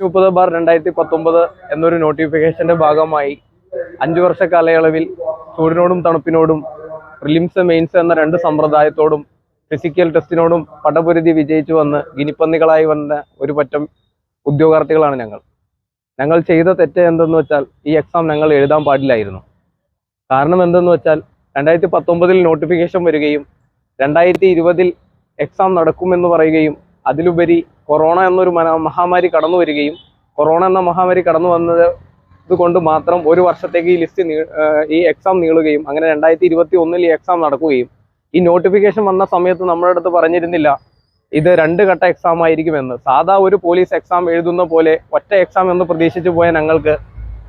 മുപ്പത് ബാർ രണ്ടായിരത്തി പത്തൊമ്പത് എന്നൊരു നോട്ടിഫിക്കേഷന്റെ ഭാഗമായി അഞ്ചു വർഷ കാലയളവിൽ ചൂടിനോടും തണുപ്പിനോടും പ്രിലിംസ് മെയിൻസ് എന്ന രണ്ട് സമ്പ്രദായത്തോടും ഫിസിക്കൽ ടെസ്റ്റിനോടും പടപൊരുതി വിജയിച്ചു വന്ന് ഗിനിപ്പന്നികളായി വന്ന ഒരു പറ്റം ഉദ്യോഗാർത്ഥികളാണ് ഞങ്ങൾ. ഞങ്ങൾ ചെയ്ത തെറ്റ് എന്തെന്ന് വെച്ചാൽ ഈ എക്സാം ഞങ്ങൾ എഴുതാൻ പാടില്ലായിരുന്നു. കാരണം എന്തെന്ന് വെച്ചാൽ രണ്ടായിരത്തി പത്തൊമ്പതിൽ നോട്ടിഫിക്കേഷൻ വരികയും രണ്ടായിരത്തി ഇരുപതിൽ എക്സാം നടക്കുമെന്ന് പറയുകയും അതിലുപരി കൊറോണ എന്നൊരു മഹാമാരി കടന്നു വരികയും കൊറോണ എന്ന മഹാമാരി കടന്നു വന്നത് കൊണ്ട് മാത്രം ഒരു വർഷത്തേക്ക് ഈ ലിസ്റ്റ് ഈ എക്സാം നീളുകയും അങ്ങനെ രണ്ടായിരത്തി ഇരുപത്തി ഒന്നിൽ ഈ എക്സാം നടക്കുകയും. ഈ നോട്ടിഫിക്കേഷൻ വന്ന സമയത്ത് നമ്മുടെ അടുത്ത് പറഞ്ഞിരുന്നില്ല ഇത് രണ്ട് ഘട്ട എക്സാം ആയിരിക്കുമെന്ന്. സാധാ ഒരു പോലീസ് എക്സാം എഴുതുന്ന പോലെ ഒറ്റ എക്സാം എന്ന് പ്രതീക്ഷിച്ചു പോയ ഞങ്ങൾക്ക്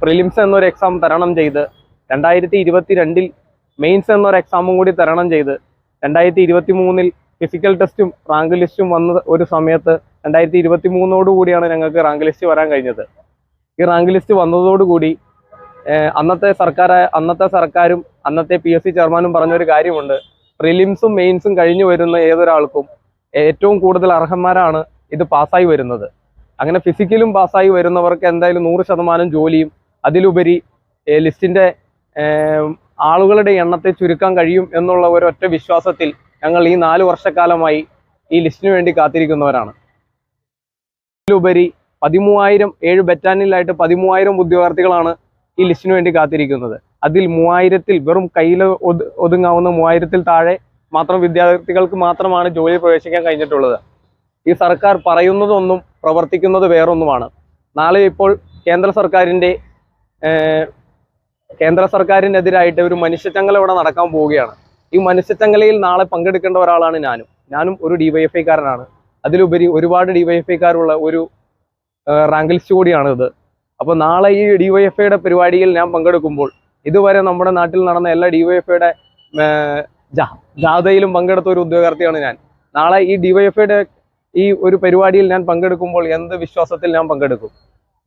പ്രിലിംസ് എന്നൊരു എക്സാം തരണം ചെയ്ത് രണ്ടായിരത്തി ഇരുപത്തി രണ്ടിൽ മെയിൻസ് എന്നൊരു എക്സാമും കൂടി തരണം ചെയ്ത് രണ്ടായിരത്തി ഇരുപത്തി മൂന്നിൽ ഫിസിക്കൽ ടെസ്റ്റും റാങ്ക് ലിസ്റ്റും വന്ന ഒരു സമയത്ത് രണ്ടായിരത്തി ഇരുപത്തി കൂടിയാണ് ഞങ്ങൾക്ക് റാങ്ക് ലിസ്റ്റ് വരാൻ കഴിഞ്ഞത്. ഈ റാങ്ക് ലിസ്റ്റ് വന്നതോടുകൂടി അന്നത്തെ സർക്കാർ അന്നത്തെ സർക്കാരും അന്നത്തെ പി എസ് സി ചെയർമാനും പറഞ്ഞൊരു കാര്യമുണ്ട്. പ്രിലിംസും മെയിൻസും കഴിഞ്ഞു വരുന്ന ഏതൊരാൾക്കും ഏറ്റവും കൂടുതൽ അർഹന്മാരാണ് ഇത് പാസ്സായി വരുന്നത്. അങ്ങനെ ഫിസിക്കലും പാസ്സായി വരുന്നവർക്ക് എന്തായാലും നൂറ് ശതമാനം ജോലിയും അതിലുപരി ലിസ്റ്റിന്റെ ആളുകളുടെ എണ്ണത്തെ ചുരുക്കാൻ കഴിയും എന്നുള്ള ഒരൊറ്റ വിശ്വാസത്തിൽ ഞങ്ങൾ ഈ നാല് വർഷക്കാലമായി ഈ ലിസ്റ്റിന് വേണ്ടി കാത്തിരിക്കുന്നവരാണ്. ഇതിലുപരി പതിമൂവായിരം ഏഴ് ബറ്റാനിലായിട്ട് പതിമൂവായിരം ഉദ്യോഗാർത്ഥികളാണ് ഈ ലിസ്റ്റിന് വേണ്ടി കാത്തിരിക്കുന്നത്. അതിൽ മൂവായിരത്തിൽ വെറും കയ്യിൽ ഒതു- ഒതുങ്ങാവുന്ന മൂവായിരത്തിൽ താഴെ മാത്രം വിദ്യാർത്ഥികൾക്ക് മാത്രമാണ് ജോലി പ്രവേശിക്കാൻ കഴിഞ്ഞിട്ടുള്ളത്. ഈ സർക്കാർ പറയുന്നതൊന്നും പ്രവർത്തിക്കുന്നത് വേറൊന്നുമാണ്. നാളെ ഇപ്പോൾ കേന്ദ്ര സർക്കാരിന്റെ കേന്ദ്ര സർക്കാരിനെതിരായിട്ട് ഒരു മനുഷ്യച്ചങ്ങല ഇവിടെ നടക്കാൻ പോവുകയാണ്. ഈ മനുഷ്യച്ചങ്ങലയിൽ നാളെ പങ്കെടുക്കേണ്ട ഒരാളാണ് ഞാനും. ഞാനും ഒരു ഡിവൈഎഫ്ഐക്കാരനാണ് അതിലുപരി ഒരുപാട് ഡിവൈഎഫ്ഐക്കാരുള്ള ഒരു റാങ്ക് ലിസ്റ്റ് കൂടിയാണ് ഇത് അപ്പോൾ നാളെ ഈ ഡിവൈഎഫ്ഐയുടെ പരിപാടിയിൽ ഞാൻ പങ്കെടുക്കുമ്പോൾ ഇതുവരെ നമ്മുടെ നാട്ടിൽ നടന്ന എല്ലാ ഡിവൈഎഫ്ഐയുടെ ജാഥയിലും പങ്കെടുത്ത ഒരു ഉദ്യോഗാർത്ഥിയാണ് ഞാൻ. നാളെ ഈ ഡിവൈഎഫ്ഐയുടെ ഈ ഒരു പരിപാടിയിൽ ഞാൻ പങ്കെടുക്കുമ്പോൾ എന്ത് വിശ്വാസത്തിൽ ഞാൻ പങ്കെടുക്കും?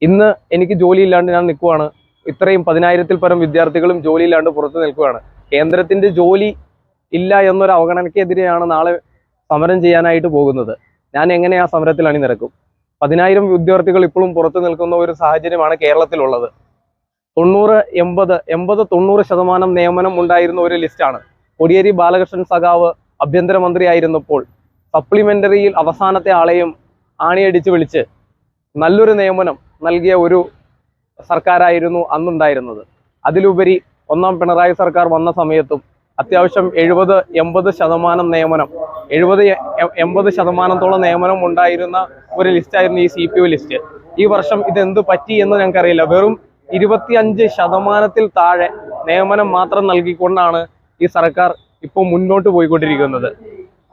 ഇന്ന് എനിക്ക് ജോലിയില്ലാണ്ട് ഞാൻ നിൽക്കുവാണ്. ഇത്രയും പതിനായിരത്തിൽ പരം വിദ്യാർത്ഥികളും ജോലിയില്ലാണ്ട് പുറത്തു നിൽക്കുകയാണ്. കേന്ദ്രത്തിന്റെ ജോലി ഇല്ല എന്നൊരു അവഗണനയ്ക്കെതിരെയാണ് നാളെ സമരം ചെയ്യാനായിട്ട് പോകുന്നത്. ഞാൻ എങ്ങനെ ആ സമരത്തിൽ അണിനിരക്കും? പതിനായിരം വിദ്യാർത്ഥികൾ ഇപ്പോഴും പുറത്തു നിൽക്കുന്ന ഒരു സാഹചര്യമാണ് കേരളത്തിലുള്ളത്. തൊണ്ണൂറ് എൺപത് എൺപത് തൊണ്ണൂറ് ശതമാനം നിയമനം ഉണ്ടായിരുന്ന ഒരു ലിസ്റ്റാണ്. കോടിയേരി ബാലകൃഷ്ണൻ സഖാവ് ആഭ്യന്തരമന്ത്രിയായിരുന്നപ്പോൾ സപ്ലിമെന്ററിയിൽ അവസാനത്തെ ആളെയും ആണിയടിച്ച് വിളിച്ച് നല്ലൊരു നിയമനം നൽകിയ ഒരു സർക്കാരായിരുന്നു അന്നുണ്ടായിരുന്നത്. അതിലുപരി ഒന്നാം പിണറായി സർക്കാർ വന്ന സമയത്തും അത്യാവശ്യം എഴുപത് എൺപത് ശതമാനം നിയമനം എഴുപത് എൺപത് ശതമാനത്തോളം നിയമനം ഉണ്ടായിരുന്ന ഒരു ലിസ്റ്റായിരുന്നു ഈ സി പി ഒ ലിസ്റ്റ് ഈ വർഷം ഇത് എന്ത് പറ്റി എന്ന് ഞങ്ങൾക്കറിയില്ല. വെറും ഇരുപത്തിയഞ്ച് ശതമാനത്തിൽ താഴെ നിയമനം മാത്രം നൽകിക്കൊണ്ടാണ് ഈ സർക്കാർ ഇപ്പോൾ മുന്നോട്ട് പോയിക്കൊണ്ടിരിക്കുന്നത്.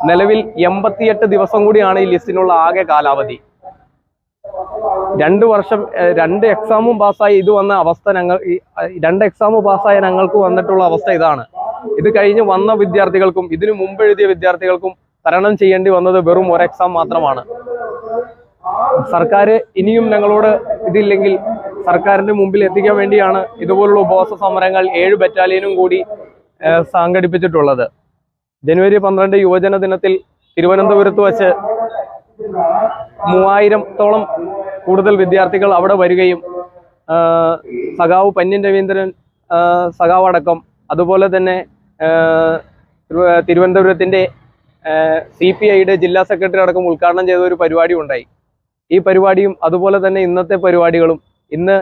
നിലവിൽ എൺപത്തിയെട്ട് ദിവസം കൂടിയാണ് ഈ ലിസ്റ്റിനുള്ള ആകെ കാലാവധി. രണ്ട് വർഷം രണ്ട് എക്സാമും പാസ്സായി. ഇത് വന്ന അവസ്ഥ ഞങ്ങൾ രണ്ട് എക്സാമും പാസ്സായ ഞങ്ങൾക്ക് വന്നിട്ടുള്ള അവസ്ഥ ഇതാണ്. ഇത് കഴിഞ്ഞ് വന്ന വിദ്യാർത്ഥികൾക്കും ഇതിനു മുമ്പ് എഴുതിയ വിദ്യാർത്ഥികൾക്കും തരണം ചെയ്യേണ്ടി വന്നത് വെറും ഒരു എക്സാം മാത്രമാണ്. സർക്കാർ ഇനിയും ഞങ്ങളോട് ഇതില്ലെങ്കിൽ സർക്കാരിന്റെ മുമ്പിൽ എത്തിക്കാൻ വേണ്ടിയാണ് ഇതുപോലുള്ള ഉപവാസ സമരങ്ങൾ ഏഴ് ബറ്റാലിയനും കൂടി സംഘടിപ്പിച്ചിട്ടുള്ളത്. ജനുവരി പന്ത്രണ്ട് യുവജന ദിനത്തിൽ തിരുവനന്തപുരത്ത് വച്ച് മൂവായിരത്തോളം കൂടുതൽ വിദ്യാർത്ഥികൾ അവിടെ വരികയും സഖാവ് പന്യൻ രവീന്ദ്രൻ സഖാവ് അടക്കം അതുപോലെ തന്നെ തിരുവനന്തപുരത്തിന്റെ സി പി ഐയുടെ ജില്ലാ സെക്രട്ടറി അടക്കം ഉദ്ഘാടനം ചെയ്ത ഒരു പരിപാടി ഉണ്ടായി. ഈ പരിപാടിയും അതുപോലെ തന്നെ ഇന്നത്തെ പരിപാടികളും ഇന്ന്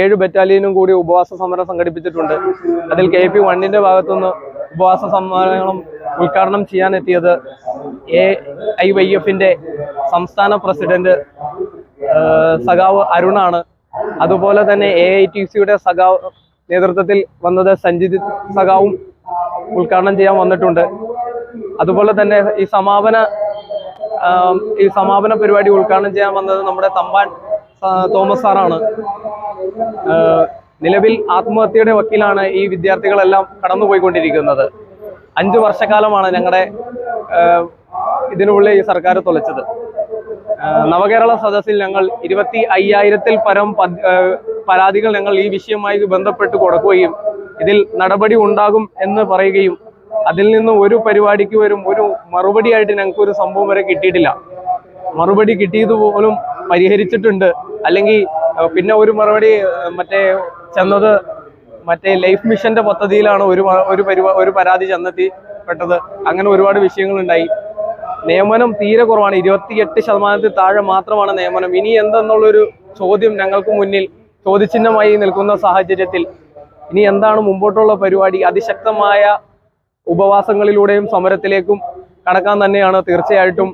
ഏഴ് ബറ്റാലിയനും കൂടി ഉപവാസ സമരം സംഘടിപ്പിച്ചിട്ടുണ്ട്. അതിൽ കെ പി വണ്ണിന്റെ ഭാഗത്തുനിന്ന് ഉപവാസ സമ്മേളനം ഉദ്ഘാടനം ചെയ്യാനെത്തിയത് എ ഐ വൈ എഫിന്റെ സംസ്ഥാന പ്രസിഡന്റ് സഖാവ് അരുണാണ്. അതുപോലെ തന്നെ എ ഐ ടി സിയുടെ സഖാവ് നേതൃത്വത്തിൽ വന്നത് സഞ്ജിത് സഖാവും ഉദ്ഘാടനം ചെയ്യാൻ വന്നിട്ടുണ്ട്. അതുപോലെ തന്നെ ഈ സമാപന ഈ സമാപന പരിപാടി ഉദ്ഘാടനം ചെയ്യാൻ വന്നത് നമ്മുടെ തമ്പാൻ തോമസ് സാറാണ്. നിലവിൽ ആത്മഹത്യയുടെ വക്കീലാണ് ഈ വിദ്യാർത്ഥികളെല്ലാം കടന്നുപോയിക്കൊണ്ടിരിക്കുന്നത്. അഞ്ചു വർഷക്കാലമാണ് ഞങ്ങളുടെ ഇതിനുള്ളിൽ ഈ സർക്കാർ തുലച്ചത്. നവകേരള സദസ്സിൽ ഞങ്ങൾ ഇരുപത്തി അയ്യായിരത്തിൽ പരം പരാതികൾ ഞങ്ങൾ ഈ വിഷയവുമായി ബന്ധപ്പെട്ട് കൊടുക്കുകയും ഇതിൽ നടപടി ഉണ്ടാകും എന്ന് പറയുകയും അതിൽ നിന്ന് ഒരു പരിപാടിക്ക് വരും ഒരു മറുപടിയായിട്ട് ഞങ്ങൾക്ക് ഒരു സംഭവം വരെ കിട്ടിയിട്ടില്ല. മറുപടി കിട്ടിയത് പോലും പരിഹരിച്ചിട്ടുണ്ട്. അല്ലെങ്കിൽ പിന്നെ ഒരു മറുപടി മറ്റേ ചെന്നത് മറ്റേ ലൈഫ് മിഷന്റെ പദ്ധതിയിലാണ് ഒരു ഒരു ഒരു പരാതി ചെന്നെത്തി പെട്ടത്. അങ്ങനെ ഒരുപാട് വിഷയങ്ങളുണ്ടായി. നിയമനം തീരെ കുറവാണ്. ഇരുപത്തിയെട്ട് ശതമാനത്തിൽ താഴെ മാത്രമാണ് നിയമനം. ഇനി എന്തെന്നുള്ളൊരു ചോദ്യം ഞങ്ങൾക്ക് മുന്നിൽ ചോദ്യചിഹ്നമായി നിൽക്കുന്ന സാഹചര്യത്തിൽ ഇനി എന്താണ് മുമ്പോട്ടുള്ള പരിപാടി? അതിശക്തമായ ഉപവാസങ്ങളിലൂടെയും സമരത്തിലേക്കും കടക്കാൻ തന്നെയാണ് തീർച്ചയായിട്ടും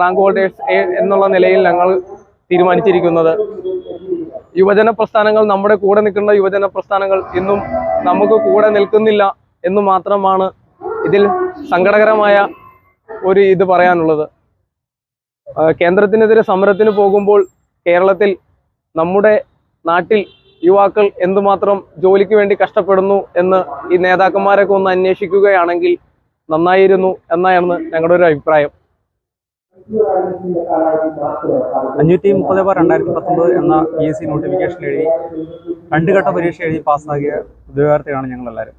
റാങ്ക് ഹോൾഡേഴ്സ് എന്നുള്ള നിലയിൽ ഞങ്ങൾ തീരുമാനിച്ചിരിക്കുന്നത്. യുവജന പ്രസ്ഥാനങ്ങൾ നമ്മുടെ കൂടെ നിൽക്കുന്ന യുവജന പ്രസ്ഥാനങ്ങൾ ഇന്നും നമുക്ക് കൂടെ നിൽക്കുന്നില്ല എന്ന് മാത്രമാണ് ഇതിൽ സങ്കടകരമായ ഒരു ഇത് പറയാനുള്ളത്. കേന്ദ്രത്തിനെതിരെ സമരത്തിന് പോകുമ്പോൾ കേരളത്തിൽ നമ്മുടെ നാട്ടിൽ യുവാക്കൾ എന്തുമാത്രം ജോലിക്ക് വേണ്ടി കഷ്ടപ്പെടുന്നു എന്ന് ഈ നേതാക്കന്മാരൊക്കെ ഒന്ന് അന്വേഷിക്കുകയാണെങ്കിൽ നന്നായിരുന്നു എന്നാണ് ഞങ്ങളുടെ ഒരു അഭിപ്രായം. അഞ്ഞൂറ്റി മുപ്പത് ബാർ രണ്ടായിരത്തി പത്തൊമ്പത് എന്ന പി എസ് സി നോട്ടിഫിക്കേഷൻ എഴുതി രണ്ട് ഘട്ട പരീക്ഷ എഴുതി പാസ്സാക്കിയ ഉദ്യോഗാർത്ഥികളാണ് ഞങ്ങളെല്ലാവരും.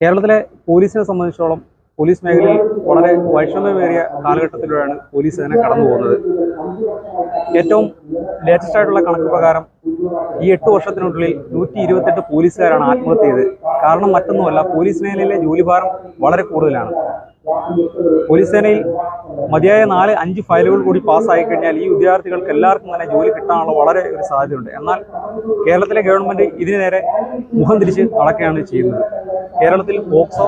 കേരളത്തിലെ പോലീസിനെ സംബന്ധിച്ചോളം പോലീസ് മേഖലയിൽ വളരെ വൈഷമ്യമേറിയ കാലഘട്ടത്തിലൂടെയാണ് പോലീസ് ഇതിനെ കടന്നു പോകുന്നത്. ഏറ്റവും ലേറ്റസ്റ്റ് ആയിട്ടുള്ള കണക്ക് പ്രകാരം ഈ എട്ട് വർഷത്തിനുള്ളിൽ നൂറ്റി ഇരുപത്തെട്ട് പോലീസുകാരാണ് ആത്മഹത്യ ചെയ്തത്. കാരണം മറ്റൊന്നുമല്ല പോലീസ് മേഖലയിലെ ജോലിഭാരം വളരെ കൂടുതലാണ്. പോലീസ് സേനയിൽ മതിയായ നാല് അഞ്ച് ഫയലുകൾ കൂടി പാസ്സായി കഴിഞ്ഞാൽ ഈ വിദ്യാർത്ഥികൾക്ക് എല്ലാവർക്കും തന്നെ ജോലി കിട്ടാനുള്ള വളരെ ഒരു സാധ്യതയുണ്ട്. എന്നാൽ കേരളത്തിലെ ഗവൺമെന്റ് ഇതിനു നേരെ മുഖം തിരിച്ച് നടക്കുകയാണ് ചെയ്യുന്നത്. കേരളത്തിൽ POCSO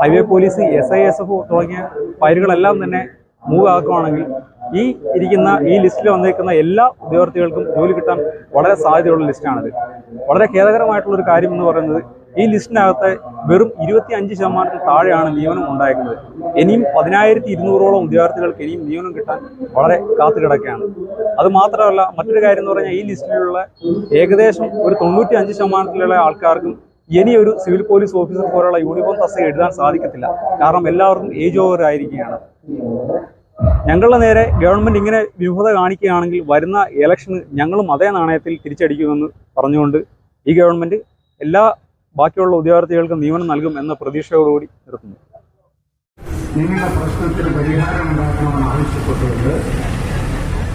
highway police S I S F തുടങ്ങിയ ഫയലുകളെല്ലാം തന്നെ മൂവ് ആക്കുകയാണെങ്കിൽ ഈ ഇരിക്കുന്ന ഈ ലിസ്റ്റിൽ വന്നിരിക്കുന്ന എല്ലാ ഉദ്യോഗാർത്ഥികൾക്കും ജോലി കിട്ടാൻ വളരെ സാധ്യതയുള്ള ലിസ്റ്റാണിത്. വളരെ ഖേദകരമായിട്ടുള്ള ഒരു കാര്യം എന്ന് പറയുന്നത് ഈ ലിസ്റ്റിനകത്ത് വെറും ഇരുപത്തി അഞ്ച് ശതമാനത്തിൽ താഴെയാണ് നിയമനം ഉണ്ടായിരുന്നത്. ഇനിയും പതിനായിരത്തി ഇരുന്നൂറോളം ഉദ്യോഗാർത്ഥികൾക്ക് ഇനിയും നിയമനം കിട്ടാൻ വളരെ കാത്തു കിടക്കുകയാണ്. അത് മാത്രമല്ല മറ്റൊരു കാര്യം എന്ന് പറഞ്ഞാൽ ഈ ലിസ്റ്റിലുള്ള ഏകദേശം ഒരു തൊണ്ണൂറ്റി അഞ്ച് ശതമാനത്തിലുള്ള ആൾക്കാർക്കും ഇനി ഒരു സിവിൽ പോലീസ് ഓഫീസർ പോലുള്ള യൂണിഫോം തസ്തിക എഴുതാൻ സാധിക്കത്തില്ല. കാരണം എല്ലാവർക്കും ഏജ് ഓവർ ആയിരിക്കുകയാണ്. ഞങ്ങളുടെ നേരെ ഗവൺമെന്റ് ഇങ്ങനെ വിമുഖത കാണിക്കുകയാണെങ്കിൽ വരുന്ന ഇലക്ഷന് ഞങ്ങളും അതേ നാണയത്തിൽ തിരിച്ചടിക്കുമെന്ന് പറഞ്ഞുകൊണ്ട് ഈ ഗവൺമെന്റ് എല്ലാ ബാക്കിയുള്ള ഉദ്യോഗാർത്ഥികൾക്ക് നിയമനം നൽകും എന്ന പ്രതീക്ഷയോടുകൂടി നിർത്തുന്നു. നിങ്ങളുടെ പ്രശ്നത്തിന് പരിഹാരം ഉണ്ടാക്കണമെന്ന് ആവശ്യപ്പെട്ടുകൊണ്ട്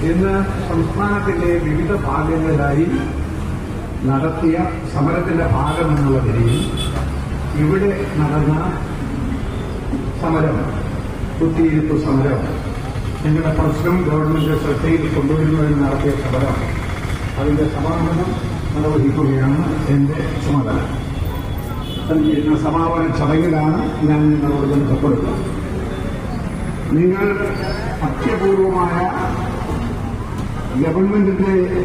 ഇന്ന് സംസ്ഥാനത്തിന്റെ വിവിധ ഭാഗങ്ങളിലായി നടത്തിയ സമരത്തിന്റെ ഭാഗമെന്നുള്ള നിലയിൽ ഇവിടെ നടന്ന സമരം കുത്തിയിരിപ്പ് സമരം നിങ്ങളുടെ പ്രശ്നം ഗവൺമെന്റ് ശ്രദ്ധയിൽ കൊണ്ടുവരുന്നതിന് നടത്തിയ സമരം അതിന്റെ സമാപനം നിർവഹിക്കുകയാണ് എന്റെ ചുമതല. ഇന്ന് സമാപന ചടങ്ങിലാണ് ഞാൻ നിങ്ങളോട് ബന്ധപ്പെടുന്നത്. നിങ്ങൾ അത്യപൂർവമായ ഗവൺമെന്റിന്റെ